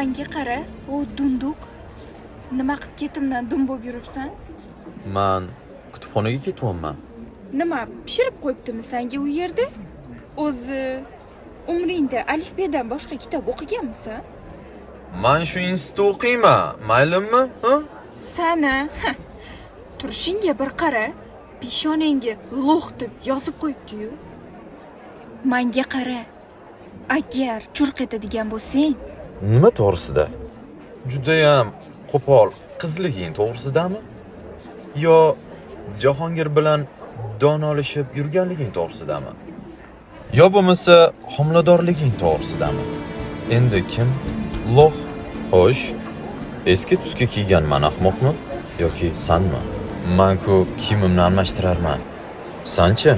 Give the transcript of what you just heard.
manga qara o dunduq nima qilib ketimdan dum bo'lib yuribsan? Man kutubxonaga ketyapman. Nima pishirib qo'yibdimi sanga u yerda? O'zi umringda alifbedan boshqa kitob o'qiganmisan? Man shu institutda o'qiyman maylimi sana turishingga bir qara peshonangga lo'q deb yozib qo'yibdiyu. Manga qara agar churq etadigan bo'lsang nima to'g'risida? Judayam qo'pol. Qizliging to'g'risidami? Yo jahongir bilan don olishib yurganliging to'g'risidami? Yo bo'lmasa homiladorliging to'g'risidami? Endi kim? Loh. Xo'sh eski tusga kiygan man ahmoqmi yoki sanmi? Man-ku kiyimimni almashtirarman. Sanchi